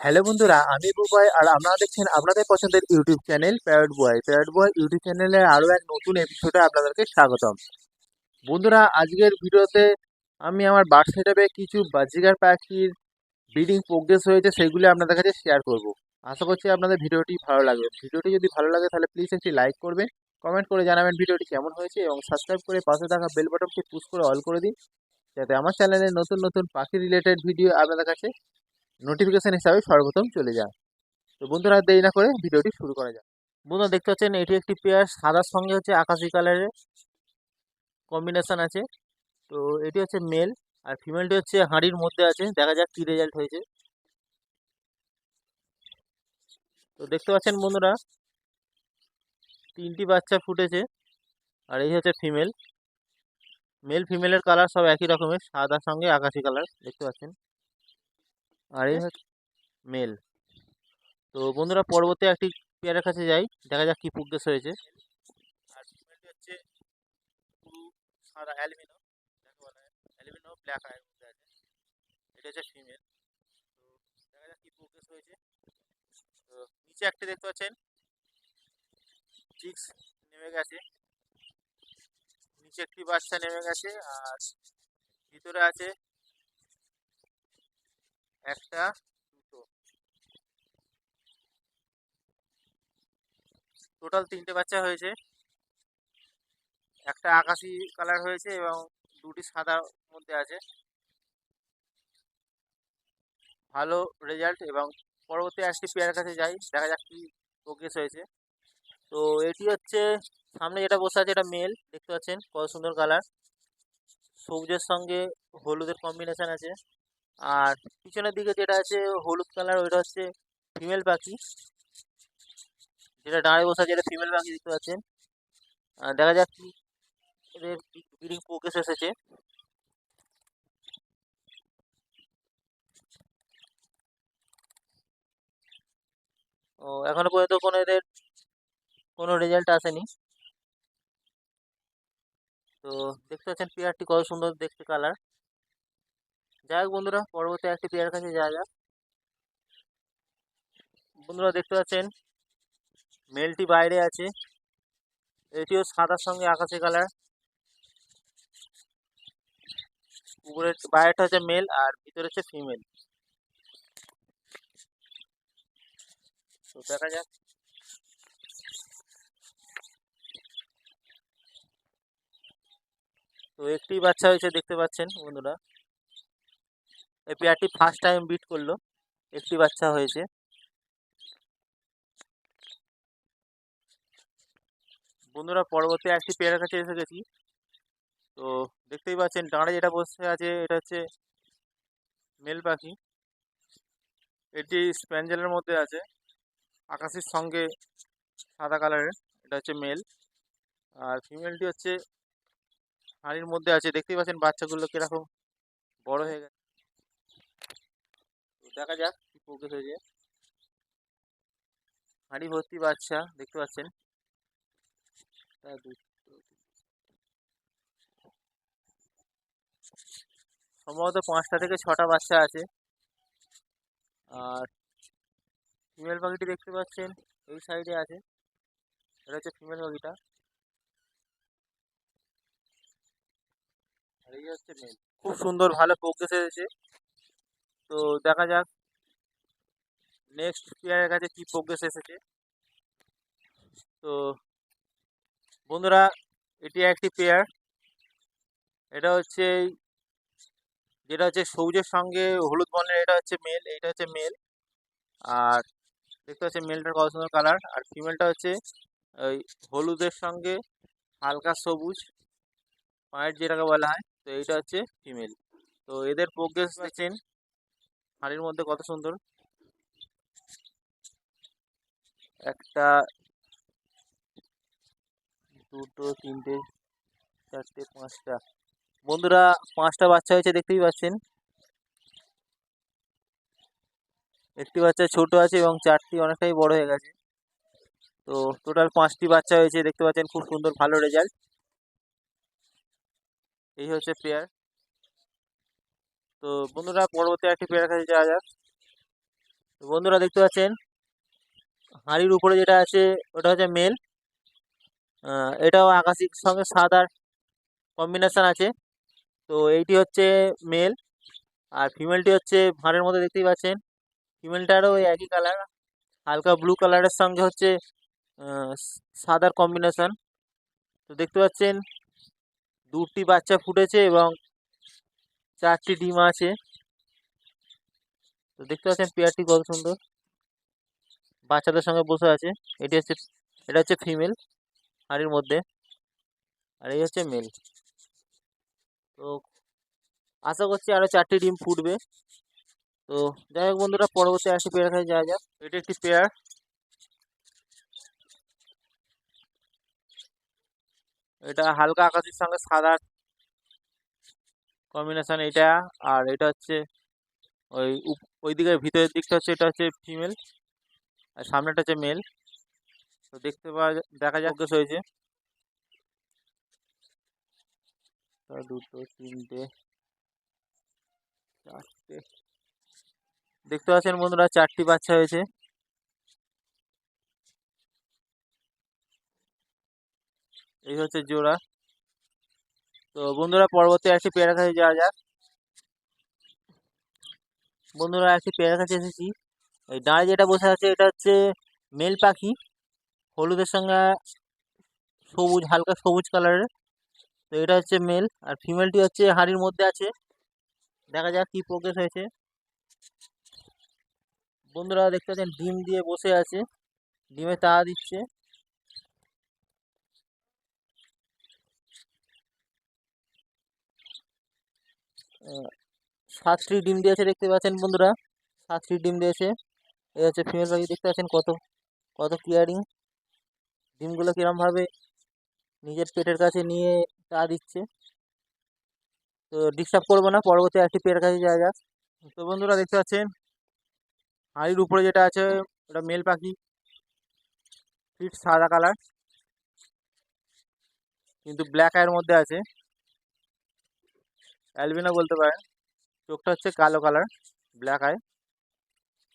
Hello বন্ধুরা, আমি বুবয় আর আপনারা দেখছেন আপনাদের পছন্দের YouTube channel Parrot Boy. Parrot Boy YouTube চ্যানেলে আরও এক নতুন এপিসোডে আপনাদেরকে স্বাগতম। বন্ধুরা, আজকের ভিডিওতে আমি আমার বার্ড সেটআপে কিছু বাজিগার পাখির ব্রিডিং প্রোগ্রেস হয়েছে, সেগুলি আপনাদের কাছে শেয়ার করব। আশা করছি আপনাদের ভিডিওটি ভালো লাগবে। ভিডিওটি যদি ভালো লাগে, তাহলে প্লিজ একটি লাইক করবেন কমেন্ট করে জানাবেন ভিডিওটি কেমন হয়েছে এবং সাবস্ক্রাইব করে পাশে থাকা বেল বাটনটি পুশ করে অল করে দিন, যাতে আমার চ্যানেলে নতুন নতুন পাখি রিলেটেড ভিডিও আপনাদের কাছে নোটিফিকেশন হিসাবে সর্বপ্রথম চলে যায়। তো বন্ধুরা দেরি না করে ভিডিওটি শুরু করা যাক। বন্ধুরা দেখতে পাচ্ছেন, এটি একটি পেয়ার সাদার সঙ্গে হচ্ছে আকাশি কালারের কম্বিনেশন আছে। তো এটি হচ্ছে মেল আর ফিমেলটি হচ্ছে হাঁড়ির মধ্যে আছে। দেখা যাক কী রেজাল্ট হয়েছে। তো দেখতে পাচ্ছেন বন্ধুরা, তিনটি বাচ্চা ফুটেছে আর এই হচ্ছে ফিমেল মেল ফিমেলের কালার সব একই রকমের, সাদার সঙ্গে আকাশি কালার দেখতে পাচ্ছেন। আর এই হচ্ছে মেল। তো বন্ধুরা পরবর্তী একটি পেয়ারের কাছে যাই দেখা যাক কি প্রোগ্রেস হয়েছে। আর ফিমেলটি হচ্ছে পুরো সাদা অ্যালুমিনো যাকে বলা হয় অ্যালুমিনো ব্ল্যাক আয়ের মধ্যে আছে। এটা হচ্ছে ফিমেল তো দেখা যাক কি প্রোগ্রেস হয়েছে। তো নিচে একটি দেখতে পাচ্ছেন চিক্স নেমে গেছে। নিচে একটি বাচ্চা নেমে গেছে আর ভিতরে আছে একটা, দুটো। টোটাল তিনটে বাচ্চা হয়েছে। একটা আকাশি কালার হয়েছে এবং দুটি সাদার মধ্যে আছে। ভালো রেজাল্ট এবং পরবর্তী একটি পেয়ারের কাছে যাই, দেখা যাক কি প্রোগ্রেস হয়েছে। তো এটি হচ্ছে, সামনে যেটা বসে আছে এটা মেল দেখতে পাচ্ছেন কত সুন্দর কালার সবুজের সঙ্গে হলুদের কম্বিনেশন আছে। আর পিছনের দিকে যেটা আছে, হলুদ কালার ওইটা হচ্ছে ফিমেল পাখি। যেটা দাঁড়িয়ে বসে এটা ফিমেল পাখি দেখতে পাচ্ছেন। দেখা যাক এদের ব্রিডিং প্রোগ্রেস এসেছে। ও, এখনও পর্যন্ত কোনো এদের কোনো রেজাল্ট আসেনি। তো দেখতে পাচ্ছেন পেয়ারটি কত সুন্দর দেখতে কালার যাই হোক বন্ধুরা, পরবর্তী একটি পেয়ার কাছে যাওয়া যাক। বন্ধুরা দেখতে পাচ্ছেন, মেলটি বাইরে আছে। এটিও সাদার সঙ্গে আকাশি কালার। উপরের বাইরেটা হচ্ছে মেল আর ভিতরে হচ্ছে ফিমেল। তো দেখা যাক। তো একটি বাচ্চা হয়েছে দেখতে পাচ্ছেন বন্ধুরা। এই পেয়ারটি ফার্স্ট টাইম বিট করল। একটি বাচ্চা হয়েছে। বন্ধুরা, পরবর্তী একটি পেয়ারের কাছে এসে গেছি। তো দেখতেই পাচ্ছেন, ডাঁড়ে যেটা বসে আছে, এটা হচ্ছে মেল পাখি। এটি স্প্যাঞ্জেলের মধ্যে আছে। আকাশের সঙ্গে সাদা কালারের, এটা হচ্ছে মেল। আর ফিমেলটি হচ্ছে হাঁড়ির মধ্যে আছে। দেখতেই পাচ্ছেন বাচ্চাগুলো কীরকম বড় হয়ে গেছে। দেখা যাক কি প্রোগ্রেস হয়েছে। হাঁড়ি ভর্তি বাচ্চা, দেখতে পাচ্ছেন? সম্ভবত পাঁচটা থেকে ছটা বাচ্চা আছে। আর ফিমেল পাখিটি দেখতে পাচ্ছেন, এই সাইডে আছে। এটা হচ্ছে ফিমেল পাখিটা। আর এই হচ্ছে খুব সুন্দর, ভালো প্রোগ্রেস এসেছে তো দেখা যাক নেক্সট প্লেয়ারের কাছে কি প্রোগ্রেস এসেছে। তো বন্ধুরা, এটি একটি পেয়ার এটা হচ্ছে যেটা হচ্ছে সবুজের সঙ্গে হলুদ বর্ণের, এটা হচ্ছে মেল এটা হচ্ছে মেল আর দেখতে পাচ্ছি মেলটার কত সুন্দর কালার আর ফিমেলটা হচ্ছে ওই হলুদের সঙ্গে হালকা সবুজ, পায়ের যেটাকে বলা হয়, তো এইটা হচ্ছে ফিমেল তো এদের প্রোগ্রেস দেখছেন। হাড়ির মধ্যে কত সুন্দর? একটা, দুটো, তিনটে, চারটে, পাঁচটা। বন্ধুরা, পাঁচটা বাচ্চা হয়েছে, দেখতেই পাচ্ছেন। একটি বাচ্চা ছোট আছে এবং চারটি অনেকটাই বড় হয়ে গেছে। তো টোটাল পাঁচটি বাচ্চা হয়েছে, দেখতে পাচ্ছেন, খুব সুন্দর, ভালো রেজাল্ট। এই হচ্ছে পেয়ার। তো বন্ধুরা পরবর্তী একটি পেয়ার কাছে যাওয়া যাক। তো বন্ধুরা দেখতে পাচ্ছেন, হাঁড়ির উপরে যেটা আছে ওটা হচ্ছে মেল। এটাও আকাশির সঙ্গে সাদার কম্বিনেশন আছে। তো এইটি হচ্ছে মেল, আর ফিমেলটি হচ্ছে ভাঁড়ের মধ্যে দেখতেই পাচ্ছেন। ফিমেলটারও ওই একই কালার হালকা ব্লু কালারের সঙ্গে হচ্ছে সাদার কম্বিনেশন তো দেখতে পাচ্ছেন, দুটি বাচ্চা ফুটেছে এবং চারটি ডিম আছে। তো দেখতে পাচ্ছেন পেয়ারটি কত সুন্দর। বাচ্চাদের সঙ্গে বসে আছে। এটি হচ্ছে, এটা হচ্ছে ফিমেল হাড়ির মধ্যে। আর এই হচ্ছে মেল তো আশা করছি আরও চারটি ডিম ফুটবে। তো যাই হোক বন্ধুরা, পরবর্তী একটি পেয়ার কাছে যাওয়া যাক। এটি একটি পেয়ার। এটা হালকা আকাশের সঙ্গে সাদা কম্বিনেশন এটা আর এটা হচ্ছে ওই ওই দিকের ভিতরের দিকটা হচ্ছে, এটা হচ্ছে ফিমেল আর সামনেটা হচ্ছে মেল তো দেখতে পাওয়া দেখা যাক হয়েছে। দুটো, তিনটে, চারটে। দেখতে পাচ্ছেন বন্ধুরা, চারটি বাচ্চা হয়েছে। এই হচ্ছে জোড়া। তো বন্ধুরা পরবর্তী একটি পেয়ারা কাছে যাওয়া যাক। বন্ধুরা একটি পেয়ারা কাছে এসেছি। এই ডাঁড়ে যেটা বসে আছে এটা হচ্ছে মেল পাখি। হলুদের সঙ্গে সবুজ, হালকা সবুজ কালারের। তো এটা হচ্ছে মেল। আর ফিমেলটি হচ্ছে হাঁড়ির মধ্যে আছে। দেখা যাক কি প্রোগ্রেস হয়েছে। বন্ধুরা দেখতে পাচ্ছেন, ডিম দিয়ে বসে আছে। ডিমে তাড়া দিচ্ছে। সাতটি ডিম দিয়েছে দেখতে পাচ্ছেন বন্ধুরা। সাতটি ডিম দিয়েছে এই হচ্ছে ফিমেল পাখি, দেখতে পাচ্ছেন কত কত কেয়ারিং ডিমগুলো কিরমভাবে নিজের পেটের কাছে নিয়ে তা দিচ্ছে। তো ডিস্টার্ব করব না, পরবর্তী একটি পেটের কাছে যাওয়া যাক। তো বন্ধুরা দেখতে পাচ্ছেন, হাড়ির উপরে যেটা আছে, ওটা মেল পাখি। ফিট সাদা কালার কিন্তু ব্ল্যাক আয়ের মধ্যে আছে। অ্যালবিনো বলতে পারেন। চোখটা হচ্ছে কালো কালার ব্ল্যাক আই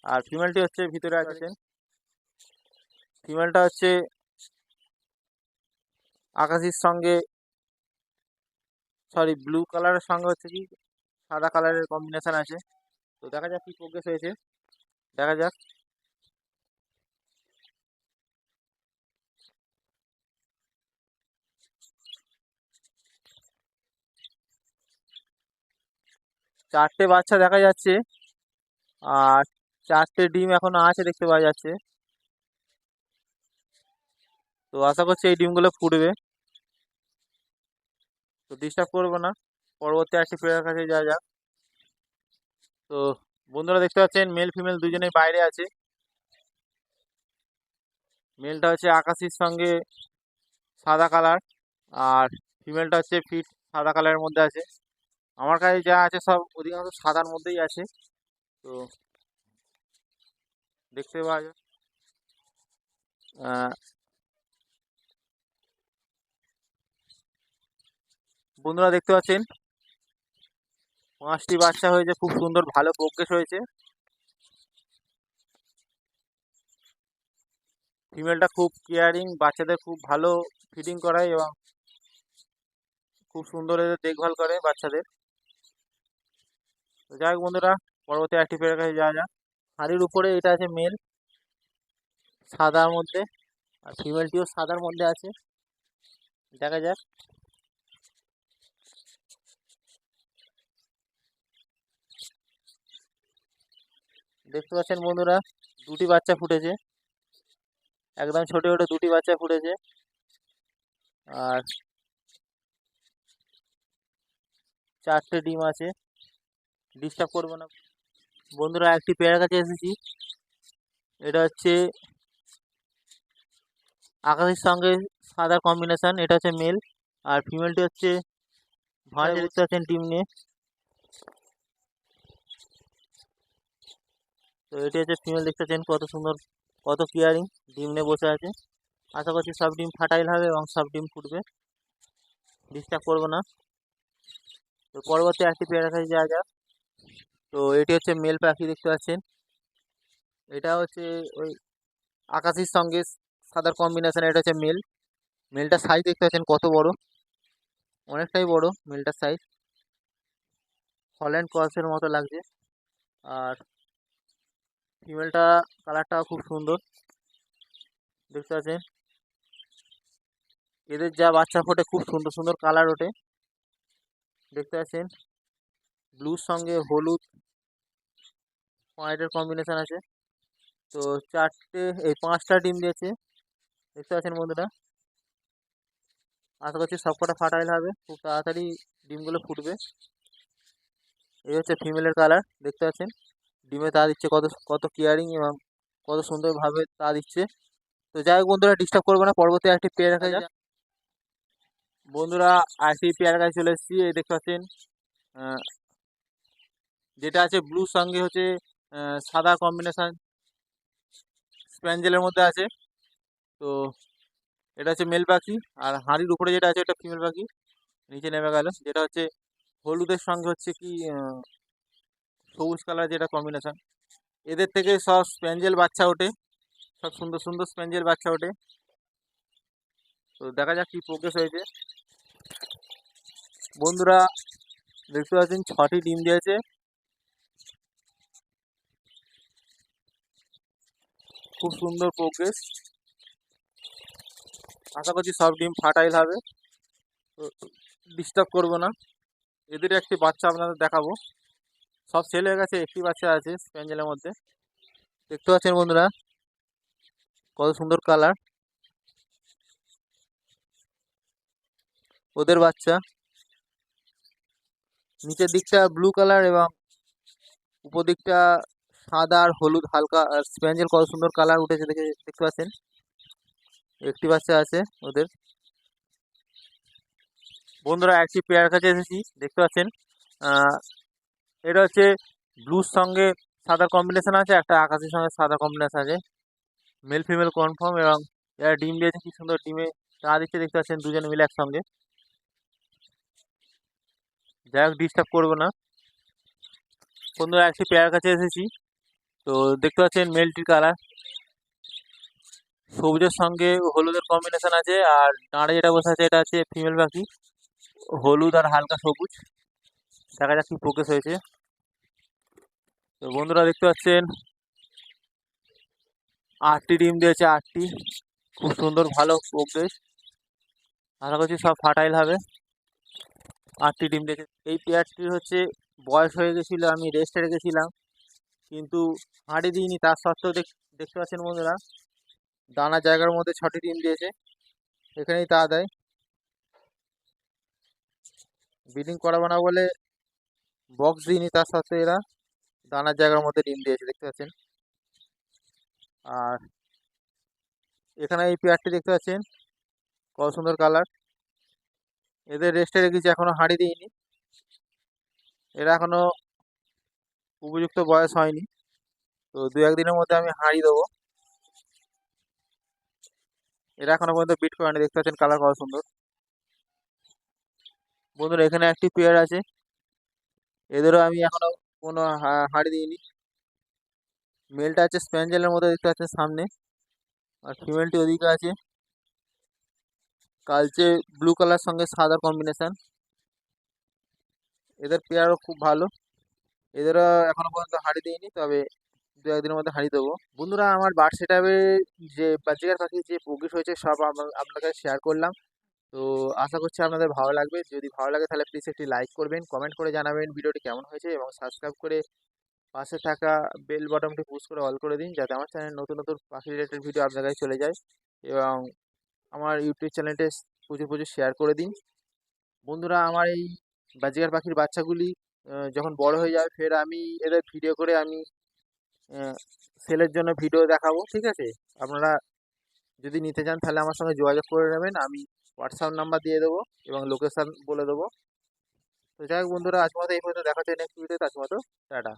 আর ফিমেলটি হচ্ছে ভিতরে আছেন ফিমেলটা হচ্ছে আকাশির সঙ্গে সরি ব্লু কালারের সঙ্গে হচ্ছে কি, সাদা কালারের কম্বিনেশন আছে। তো দেখা যাক কি প্রোগ্রেস হয়েছে। দেখা যাক। চারটে বাচ্চা দেখা যাচ্ছে। আর চারটে ডিম এখনও আছে দেখতে পাওয়া যাচ্ছে। তো আশা করছি এই ডিমগুলো ফুটবে। তো ডিস্টার্ব করব না। পরবর্তী একটি প্লেয়ার কাছে যাওয়া যাক। তো বন্ধুরা দেখতে পাচ্ছেন মেল ফিমেল দুজনেই বাইরে আছে। মেলটা হচ্ছে আকাশির সঙ্গে সাদা কালার আর ফিমেলটা হচ্ছে ফিট সাদা কালারের মধ্যে আছে। আমার কাছে যা আছে সব অধিকাংশ সাদার মধ্যেই আছে। তো দেখতে পাওয়া যায় বন্ধুরা দেখতে পাচ্ছেন? পাঁচটি বাচ্চা হয়েছে, খুব সুন্দর, ভালো প্রোগ্রেস হয়েছে। ফিমেলটা খুব কেয়ারিং, বাচ্চাদের খুব ভালো ফিডিং করায় এবং খুব সুন্দর এদের দেখভাল করে বাচ্চাদের। যাই হোক বন্ধুরা, পরবর্তী একটি পেয়ারের কাছে যাওয়া যাক। হাড়ির উপরে এটা আছে মেল, সাদার মধ্যে, আর ফিমেলটিও সাদার মধ্যে আছে। দেখা যাক। দেখতে পাচ্ছেন বন্ধুরা, দুটি বাচ্চা ফুটেছে। একদম ছোট ছোট দুটি বাচ্চা ফুটেছে। আর চারটে ডিম আছে। ডিস্টার্ব করব না। বন্ধুরা একটি পেয়ার কাছে এসেছি। এটা হচ্ছে আকাশের সঙ্গে সাদা কম্বিনেশান এটা হচ্ছে মেল আর ফিমেলটি হচ্ছে ভাঁড়ে দেখতে পাচ্ছেন ডিম নিয়ে। তো এটি হচ্ছে ফিমেল দেখতে পাচ্ছেন কত সুন্দর কত কেয়ারিং ডিম নিয়ে বসে আছে। আশা করছি সব ডিম ফাটাইল হবে এবং সব ডিম ফুটবে। ডিস্টার্ব করব না। তো পরবর্তী একটি পেয়ারা কাছে যাওয়া যাক। তো এটি হচ্ছে মেল পাখি দেখতে পাচ্ছেন। এটা হচ্ছে ওই আকাশির সঙ্গে সাদার কম্বিনেশন এটা হচ্ছে মেল। মেলটার সাইজ দেখতে পাচ্ছেন কত বড়? অনেকটাই বড় মেলটার সাইজ হল্যান্ড ক্রসের মতো লাগছে। আর ফিমেলটা কালারটাও খুব সুন্দর। দেখতে পাচ্ছেন? এদের যা বাচ্চা ফোটে খুব সুন্দর সুন্দর কালার ওঠে। দেখতে পাচ্ছেন? ব্লুর সঙ্গে হলুদ হোয়াইটের কম্বিনেশান আছে। তো চারটে, এই পাঁচটা ডিম দিয়েছে। দেখতে পাচ্ছেন বন্ধুরা? আশা করছি সবকটা ফার্টাইল হবে। খুব তাড়াতাড়ি ডিমগুলো ফুটবে। এই হচ্ছে ফিমেলের কালার দেখতে পাচ্ছেন? ডিমে তা দিচ্ছে কত কত কেয়ারিং এবং কত সুন্দরভাবে তা দিচ্ছে। তো যাই হোক বন্ধুরা ডিস্টার্ব করব না। পরবর্তী একটি পেয়ার দেখা যাক। বন্ধুরা, আরেকটি পেয়ার কাছে চলে এসেছি। এই দেখতে পাচ্ছেন যেটা আছে ব্লুর সঙ্গে হচ্ছে সাদা কম্বিনেশান স্প্যাঞ্জেলের মধ্যে আছে। তো এটা হচ্ছে মেল পাখি, আর হাঁড়ির উপরে যেটা আছে ওটা ফিমেল পাখি। নিচে নেমে গেল। যেটা হচ্ছে হলুদের সঙ্গে হচ্ছে কি সবুজ কালার যেটা কম্বিনেশান এদের থেকে সব স্প্যাঞ্জেল বাচ্চা ওঠে। সব সুন্দর সুন্দর স্প্যাঞ্জেল বাচ্চা ওঠে। তো দেখা যাক কি প্রোগ্রেস হয়েছে। বন্ধুরা, দেখতে পাচ্ছেন ছটি ডিম দিয়েছে। খুব সুন্দর প্রোগ্রেস আশা করছি সব ডিম ফার্টাইল হবে। ডিস্টার্ব করব না। এদের একটি বাচ্চা আপনাদের দেখাবো। সব সেল হয়ে গেছে, একটি বাচ্চা আছে স্প্যাঞ্জেলের মধ্যে। দেখতে পাচ্ছেন বন্ধুরা, কত সুন্দর কালার ওদের বাচ্চা। নিচের দিকটা ব্লু কালার এবং উপর দিকটা সাদা আর হলুদ হালকা, আর স্প্যাঞ্জেল কত সুন্দর কালার উঠেছে দেখে দেখতে পাচ্ছেন? একটি বাচ্চা আছে ওদের। বন্ধুরা একটি পেয়ার কাছে এসেছি, দেখতে পাচ্ছেন? এটা হচ্ছে ব্লুর সঙ্গে সাদা কম্বিনেশন আছে, একটা আকাশের সঙ্গে সাদা কম্বিনেশন আছে। মেল ফিমেল কনফার্ম এবং এরা ডিম দিয়েছে, কি সুন্দর ডিমে তা দিচ্ছে, দেখতে পাচ্ছেন? দুজন মিলে একসঙ্গে। যাই হোক ডিস্টার্ব করব না। বন্ধুরা একটি পেয়ার কাছে এসেছি। তো দেখতে পাচ্ছেন মেলটির কালার। সবুজের সঙ্গে হলুদের কম্বিনেশন আছে আর দাঁড়ে যেটা বসে আছে এটা আছে ফিমেল পাখি। হলুদ আর হালকা সবুজ। দেখা যাক কি প্রোগ্রেস হয়েছে। তো বন্ধুরা দেখতে পাচ্ছেন, আটটি ডিম দিয়েছে আটটি। খুব সুন্দর, ভালো প্রোগ্রেস আশা করছি সব ফার্টাইল হবে। আটটি ডিম দিয়েছে। এই পেয়ারটির হচ্ছে বয়স হয়ে গেছিল, আমি রেস্টে রেখেছিলাম। কিন্তু হাঁড়ি দিইনি, তার সত্ত্বেও দেখ, দেখতে পাচ্ছেন বন্ধুরা, দানা জায়গার মধ্যে ছটি ডিম দিয়েছে, এখানেই তা দেয়। ব্রিডিং করাবো না বলে বক্স দিইনি, তার সাথে এরা দানার জায়গার মধ্যে ডিম দিয়েছে, দেখতে পাচ্ছেন। আর এখানে এই পেয়ারটি দেখতে পাচ্ছেন, কত সুন্দর কালার। এদের রেস্টে রেখেছি এখনও হাঁড়ি দিইনি। এরা এখনও উপযুক্ত বয়স হয়নি। তো দু একদিনের মধ্যে আমি হাঁড়ি দেবো। এটা এখনও পর্যন্ত বিট করেনি, দেখতে পাচ্ছেন কালার কত সুন্দর। বন্ধুরা, এখানে একটি পেয়ার আছে। এদেরও আমি এখনও কোনো হাঁড়ি দিইনি। মেলটা আছে স্প্যাঞ্জেলের মধ্যে দেখতে পাচ্ছেন সামনে। আর ফিমেলটি ওদিকে আছে। কালচে ব্লু কালার সঙ্গে সাদা কম্বিনেশান এদের পেয়ারও খুব ভালো। এদেরও এখনও পর্যন্ত হাঁড়ি দিইনি, তবে দু একদিনের মধ্যে হাঁড়ি দেবো। বন্ধুরা, আমার বার্ড সেটআপে যে বাজিকার পাখির যে প্রোগ্রেস হয়েছে, সব আপনাকে শেয়ার করলাম। তো আশা করছি আপনাদের ভালো লাগবে। যদি ভালো লাগে, তাহলে প্লিজ একটি লাইক করবেন কমেন্ট করে জানাবেন ভিডিওটি কেমন হয়েছে এবং সাবস্ক্রাইব করে পাশে থাকা বেল বটনটি পুশ করে অল করে দিন, যাতে আমার চ্যানেলে নতুন নতুন পাখি রিলেটেড ভিডিও আপনার কাছে চলে যায় এবং আমার ইউটিউব চ্যানেলটি প্রচুর প্রচুর শেয়ার করে দিন। বন্ধুরা, আমার এই বাজিকার পাখির বাচ্চাগুলি যখন বড় হয়ে যাবে ফের আমি এদের ভিডিও করে আমি সেলের জন্য ভিডিও দেখাবো, ঠিক আছে? আপনারা যদি নিতে চান তাহলে আমার সঙ্গে যোগাযোগ করে নেবেন, আমি হোয়াটসঅ্যাপ নাম্বার দিয়ে দেবো এবং লোকেশান বলে দেবো। তো যাই হোক বন্ধুরা, আজ মতো এই পর্যন্ত, দেখা হচ্ছে নেক্সট ভিডিওতে আজ মতো, টাটা।